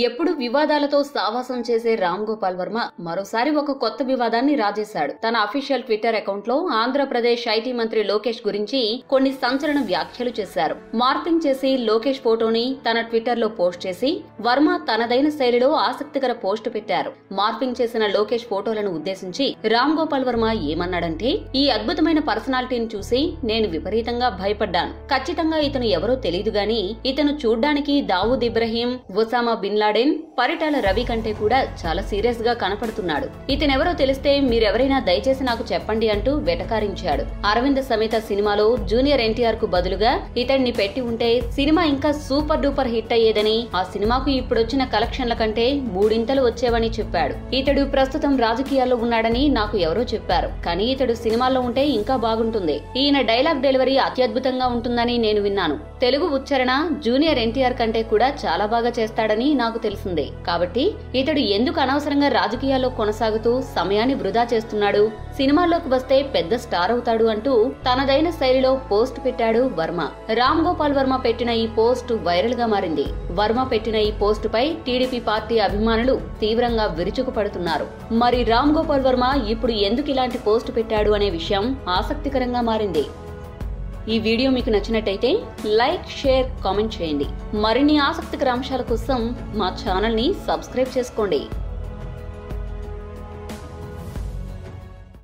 ఎప్పుడు వివాదాలతో సావాసం చేసే రామ్ గోపాల్ వర్మ మరోసారి ఒక కొత్త వివాదాన్ని రాజేశాడు. తన అఫీషియల్ ట్విట్టర్ అకౌంట్లో ఆంధ్రప్రదేశ్ ఐటీ మంత్రి లోకేష్ గురించి కొన్ని సంచలన వ్యాఖ్యలు చేశారు. మార్పింగ్ చేసి లోకేష్ ఫోటోని తన ట్విట్టర్లో పోస్ట్ చేసి వర్మ తనదైన శైలిలో ఆసక్తికర పోస్ట్ పెట్టారు. మార్పింగ్ చేసిన లోకేష్ ఫోటోలను ఉద్దేశించి రామ్ గోపాల్ వర్మ ఏమన్నాడంటే ఈ అద్భుతమైన పర్సనాలిటీని చూసి నేను విపరీతంగా భయపడ్డాను. ఖచ్చితంగా ఇతను ఎవరో తెలియదు గాని ఇతను చూడ్డానికి Dawood Ibrahim Osama bin Laden Paritala Ravi కంటే కూడా చాలా సీరియస్గా కనపడుతున్నాడు. ఇతనెవరో తెలిస్తే మీరెవరైనా దయచేసి నాకు చెప్పండి అంటూ వెటకారించాడు. అరవింద్ సమేత సినిమాలో జూనియర్ ఎన్టీఆర్కు బదులుగా ఇతడిని పెట్టి ఉంటే సినిమా ఇంకా సూపర్ డూపర్ హిట్ అయ్యేదని ఆ సినిమాకు ఇప్పుడొచ్చిన కలెక్షన్ల కంటే మూడింతలు వచ్చేవని చెప్పాడు. ఇతడు ప్రస్తుతం రాజకీయాల్లో ఉన్నాడని నాకు ఎవరో చెప్పారు. కానీ ఇతడు సినిమాల్లో ఉంటే ఇంకా బాగుంటుంది. ఈయన డైలాగ్ డెలివరీ అత్యద్భుతంగా ఉంటుందని నేను విన్నాను. తెలుగు ఉచ్చారణ జూనియర్ ఎన్టీఆర్ కంటే కూడా చాలా బాగా చేస్తాడని నాకు తెలిసిందే. కాబట్టి ఇతడు ఎందుకు అనవసరంగా రాజకీయాల్లో కొనసాగుతూ సమయాన్ని వృధా చేస్తున్నాడు? సినిమాల్లోకి వస్తే పెద్ద స్టార్ అవుతాడు అంటూ తనదైన శైలిలో పోస్ట్ పెట్టాడు వర్మ. రామ్ గోపాల్ వర్మ పెట్టిన ఈ పోస్ట్ వైరల్గా మారింది. వర్మ పెట్టిన ఈ పోస్ట్ పై టీడీపీ పార్టీ అభిమానులు తీవ్రంగా విరుచుకుపడుతున్నారు. మరి రామ్ గోపాల్ వర్మ ఇప్పుడు ఎందుకు ఇలాంటి పోస్ట్ పెట్టాడు అనే విషయం ఆసక్తికరంగా మారింది. ఈ వీడియో మీకు నచ్చినట్టయితే లైక్ షేర్ కామెంట్ చేయండి. మరిన్ని ఆసక్తికర అంశాల కోసం మా ఛానల్ని సబ్స్క్రైబ్ చేసుకోండి.